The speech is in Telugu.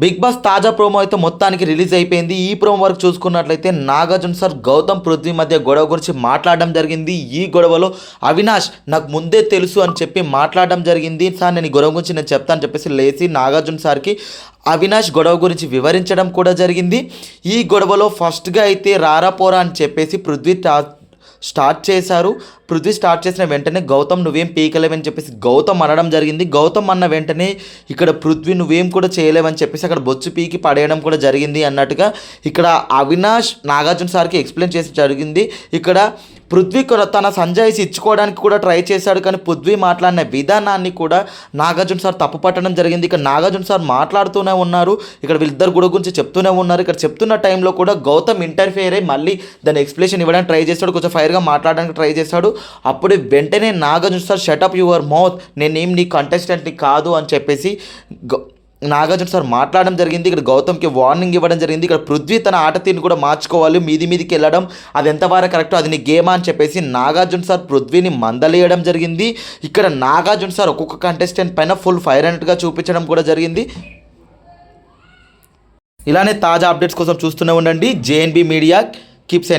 బిగ్ బాస్ తాజా ప్రోమో అయితే మొత్తానికి రిలీజ్ అయిపోయింది. ఈ ప్రోమో వరకు చూసుకున్నట్లయితే నాగార్జున సార్ గౌతమ్ పృథ్వీ మధ్య గొడవ గురించి మాట్లాడడం జరిగింది. ఈ గొడవలో అవినాష్ నాకు ముందే తెలుసు అని చెప్పి మాట్లాడడం జరిగింది. సార్ నేను గొడవ గురించి నేను చెప్తాను చెప్పేసి లేచి నాగార్జున సార్కి అవినాష్ గొడవ గురించి వివరించడం కూడా జరిగింది. ఈ గొడవలో ఫస్ట్గా అయితే రారా పోరా అని చెప్పేసి పృథ్వీ స్టార్ట్ చేశారు. పృథ్వీ స్టార్ట్ చేసిన వెంటనే గౌతమ్ నువ్వేం పీకలేవని చెప్పేసి గౌతమ్ అనడం జరిగింది. గౌతమ్ అన్న వెంటనే ఇక్కడ పృథ్వీ నువ్వేం కూడా చేయలేవని చెప్పేసి అక్కడ బొచ్చు పీకి పడేయడం కూడా జరిగింది అన్నట్టుగా ఇక్కడ అవినాష్ నాగార్జున సార్కి ఎక్స్ప్లెయిన్ చేసి జరిగింది. ఇక్కడ పృథ్వీ కూడా తన సంజాయిస్ ఇచ్చుకోవడానికి కూడా ట్రై చేశాడు కానీ పృథ్వీ మాట్లాడిన విధానాన్ని కూడా నాగార్జున సార్ తప్పు పట్టడం జరిగింది. ఇక్కడ నాగార్జున సార్ మాట్లాడుతూనే ఉన్నారు. ఇక్కడ వీళ్ళిద్దరు గుడి గురించి చెప్తూనే ఉన్నారు. ఇక్కడ చెప్తున్న టైంలో కూడా గౌతమ్ ఇంటర్ఫియర్ అయ్యి మళ్ళీ దాని ఎక్స్ప్లెనేషన్ ఇవ్వడానికి ట్రై చేస్తాడు. కొంచెం ఫైర్గా మాట్లాడడానికి ట్రై చేస్తాడు. అప్పుడు వెంటనే Nagarjuna sir shut up your mouth నేనేం నీ కంటెస్టెంట్ని కాదు అని చెప్పేసి గౌ- నాగార్జున సార్ మాట్లాడడం జరిగింది ఇక్కడ గౌతమ్కి వార్నింగ్ ఇవ్వడం జరిగింది ఇక్కడ పృథ్వీ తన ఆట తీరుని కూడా మార్చుకోవాలి మీది మీదికి వెళ్ళడం అది ఎంతవరకు కరెక్టో అది నీ గేమా అని చెప్పేసి నాగార్జున సార్ పృథ్వీని మందలేయడం జరిగింది. ఇక్కడ నాగార్జున సార్ ఒక్కొక్క కంటెస్టెంట్ పైన ఫుల్ ఫైర్ అన్నట్టుగా చూపించడం కూడా జరిగింది. ఇలానే తాజా అప్డేట్స్ కోసం చూస్తూనే ఉండండి. JNB media keeps